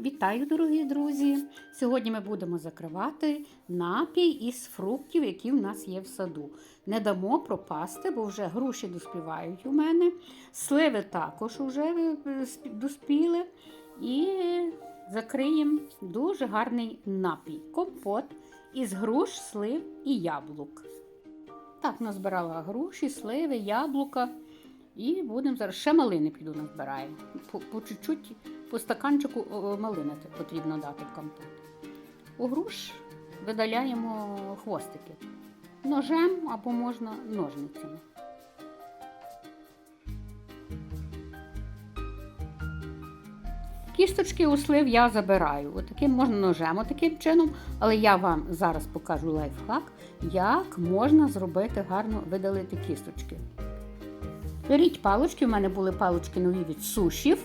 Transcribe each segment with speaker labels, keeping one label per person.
Speaker 1: Вітаю, дорогі друзі! Сьогодні ми будемо закривати напій із фруктів, які в нас є в саду. Не дамо пропасти, бо вже груші доспівають у мене. Сливи також вже е, доспіли. І закриємо дуже гарний напій. Компот із груш, слив і яблук. Так, назбирала груші, сливи, яблука. І будемо зараз ще малини піду назбираємо. По, по чуть-чуть, по стаканчику о, малини потрібно дати в компот. У груш видаляємо хвостики ножем або можна ножницями. Кісточки у слив я забираю. Отаким можна ножем, отаким чином, але я вам зараз покажу лайфхак, як можна зробити гарно видалити кісточки. Беріть палочки, у мене були палочки нові від сушів.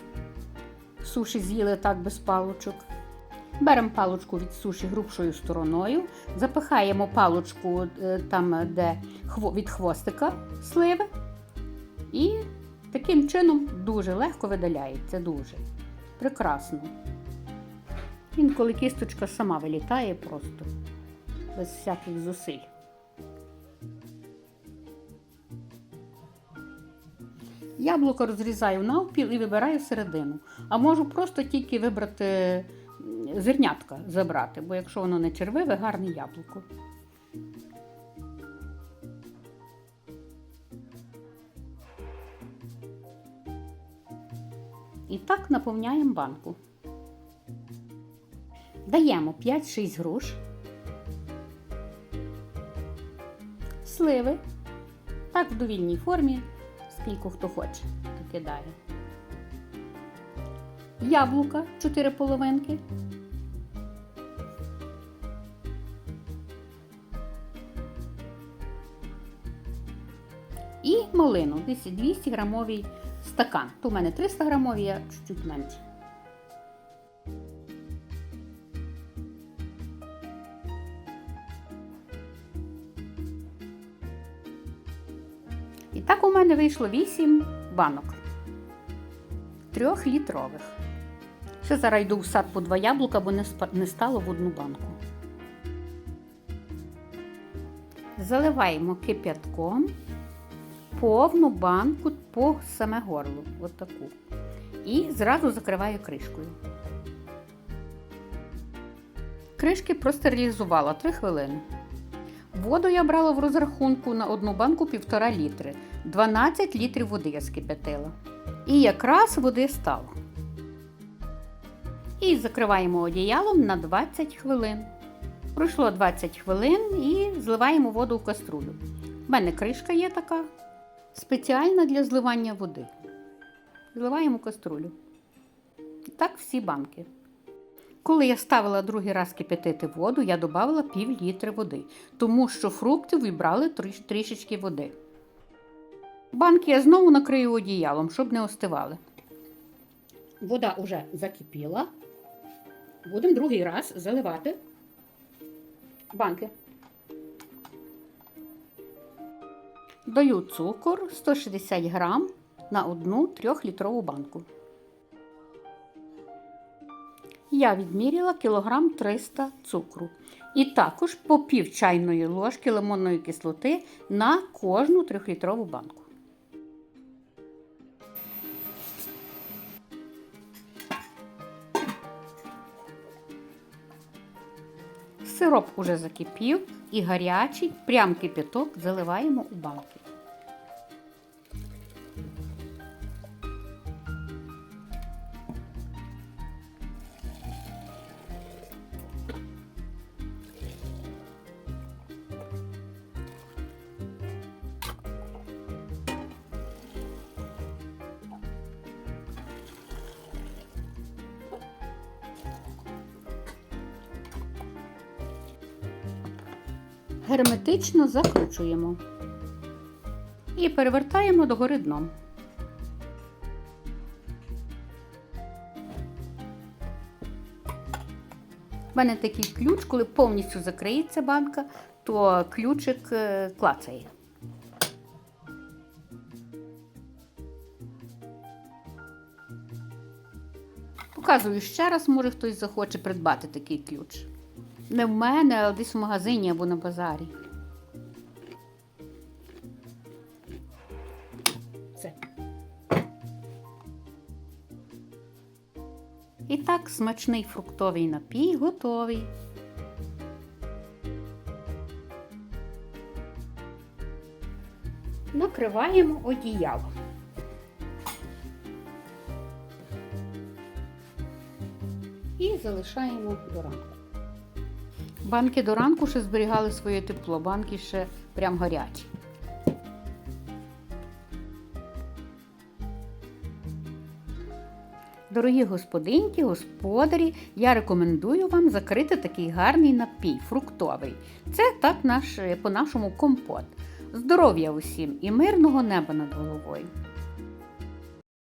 Speaker 1: Суші з'їли так без палочок. Беремо палочку від суші грубшою стороною, запихаємо палочку е, там, де від хвостика сливи, і таким чином дуже легко видаляється. Дуже прекрасно. Інколи кісточка сама вилітає просто, без всяких зусиль. Яблуко розрізаю навпіл і вибираю середину. А можу просто тільки вибрати зернятка забрати, бо якщо воно не червиве, гарне яблуко. І так наповняємо банку. Даємо 5-6 груш, сливи, так в довільній формі, скільки хто хоче, то кидає. Яблука 4 половинки. І малину, десь 200 грамовий стакан. То в мене 300 грамовий, я чуть-чуть менше. Так у мене вийшло 8 банок. Трьохлітрових. Ще зараз йду в сад по два яблука, бо не стало в одну банку. Заливаємо кип'ятком повну банку по саме горло. Отаку. І зразу закриваю кришкою. Кришки простерилізувала 3 хвилини. Воду я брала в розрахунку на одну банку 1,5 літри. 12 літрів води я скип'ятила. І якраз води стало. І закриваємо одіялом на 20 хвилин. Пройшло 20 хвилин і зливаємо воду в каструлю. У мене кришка є така, спеціальна для зливання води. Зливаємо каструлю. І Так всі банки. Коли я ставила другий раз кипятити воду, я додавала пів літри води, тому що фрукти вибрали трішечки води. Банки я знову накрию одіялом, щоб не остивали. Вода вже закипіла. Будемо другий раз заливати банки. Даю цукор 160 грам на одну трьохлітрову банку. Я відміряла кілограм 300 цукру. І також по пів чайної ложки лимонної кислоти на кожну трьохлітрову банку. Сироп уже закипів і гарячий, прям кипяток заливаємо у банки. Герметично закручуємо і перевертаємо догори дном. У мене такий ключ, коли повністю закриється банка, то ключик е, клацає. Показую ще раз, може хтось захоче придбати такий ключ. Не в мене, а десь в магазині або на базарі. Це. І так, смачний фруктовий напій готовий. Накриваємо одіялом. І залишаємо до ранку. Банки до ранку ще зберігали своє тепло, банки ще прям гарячі. Дорогі господинки, господарі, я рекомендую вам закрити такий гарний напій, фруктовий. Це так наш, по-нашому компот. Здоров'я усім і мирного неба над головою.